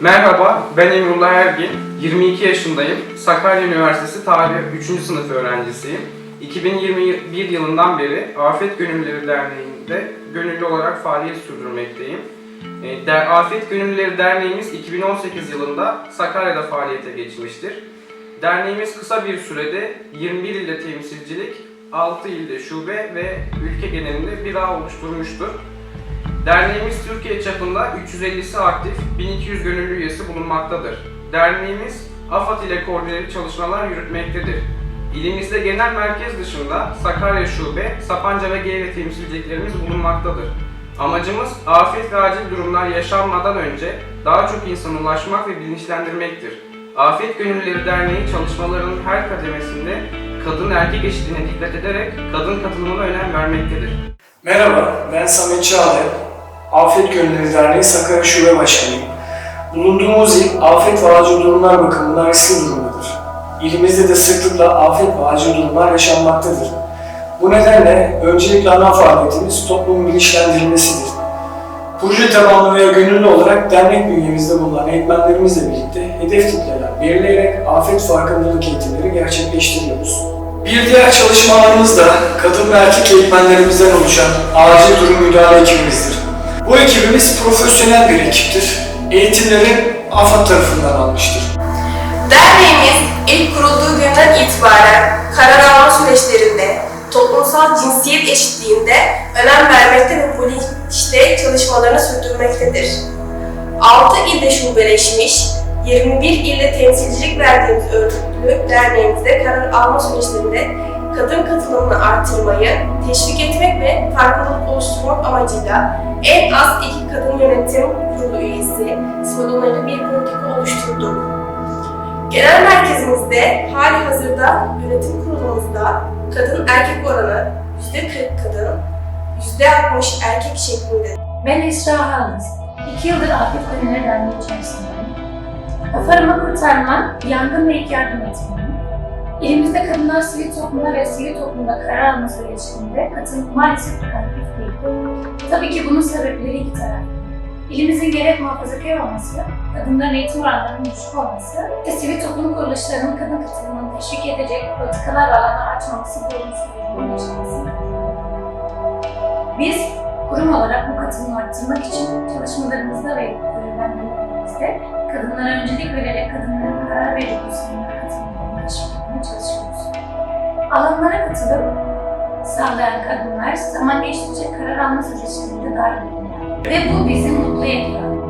Merhaba, ben Emrullah Ergin. 22 yaşındayım. Sakarya Üniversitesi Tarih 3. sınıf öğrencisiyim. 2021 yılından beri Afet Gönüllüleri Derneği'nde gönüllü olarak faaliyet sürdürmekteyim. E, Afet Gönüllüleri Derneğimiz 2018 yılında Sakarya'da faaliyete geçmiştir. Derneğimiz kısa bir sürede 21 ilde temsilcilik, 6 ilde şube ve ülke genelinde bir ağ oluşturmuştur. Derneğimiz Türkiye çapında 350'si aktif, 1200 gönüllü üyesi bulunmaktadır. Derneğimiz AFAD ile koordineli çalışmalar yürütmektedir. İlimizde genel merkez dışında Sakarya Şube, Sapanca ve Geyve temsilciliklerimiz bulunmaktadır. Amacımız afet ve acil durumlar yaşanmadan önce daha çok insana ulaşmak ve bilinçlendirmektir. Afet Gönüllüleri Derneği çalışmalarının her kademesinde kadın erkek eşitliğine dikkat ederek kadın katılımına önem vermektedir. Merhaba, ben Samet Çağlayan. Afet Gönülleri Derneği Sakarya Şube Başkanıyım. Bulunduğumuz il afet ve acil durumlar bakımından riskli durumdadır. İlimizde de sıklıkla afet ve acil durumlar yaşanmaktadır. Bu nedenle öncelikle ana faaliyetimiz toplumun bilinçlendirilmesidir. Proje tabanlı veya gönüllü olarak dernek bünyemizde bulunan eğitmenlerimizle birlikte hedef kitleler belirleyerek afet farkındalık eğitimleri gerçekleştiriyoruz. Bir diğer çalışmalarımız da kadın ve erkek eğitmenlerimizden oluşan acil durum müdahale ekibimizdir. Bu ekibimiz profesyonel bir ekiptir. Eğitimleri AFAD tarafından almıştır. Derneğimiz ilk kurulduğu günden itibaren karar alma süreçlerinde toplumsal cinsiyet eşitliğinde önem vermekte ve bu işte çalışmalarını sürdürmektedir. 6 ilde şubeleşmiş, 21 ilde temsilcilik verdiğimiz örgütlü derneğimizde karar alma süreçlerinde kadın katılımını artırmayı, teşvik etmek ve farkındalık oluşturmak amacıyla en az iki kadın yönetim kurulu üyesi sloganıyla bir politika oluşturduk. Genel merkezimizde hali hazırda yönetim kurulumuzda kadın erkek oranı %40 kadın, %60 erkek şeklinde. Ben Esra Haldız. İki yıldır Afet Gönüllüleri Derneği içerisindeyim. Afarımı kurtarma, yangın ve ilk yardım etmeniyim. İlimizde kadınlar sivil toplumda ve sivil toplumda karar alma süreçlerinde katılım maalesef aktif değil. Tabii ki bunun sebepleri iki taraflı. İlimizin gerek muhafazakar olması, kadınların eğitim oranlarının düşük olması ve sivil toplum kuruluşlarının kadın katılımını teşvik edecek politikalar alanı açmaması bir yaşaması. Biz kurum olarak bu katılımı arttırmak için çalışmalarımızda ve görevlendirmelerimizde kadınlara öncelik vererek kadınların Alanlara katılıp sağlayan kadınlar zaman geçtikçe karar alma süreçlerinde dahil edilirler. Ve bu bizi mutlu ediyor.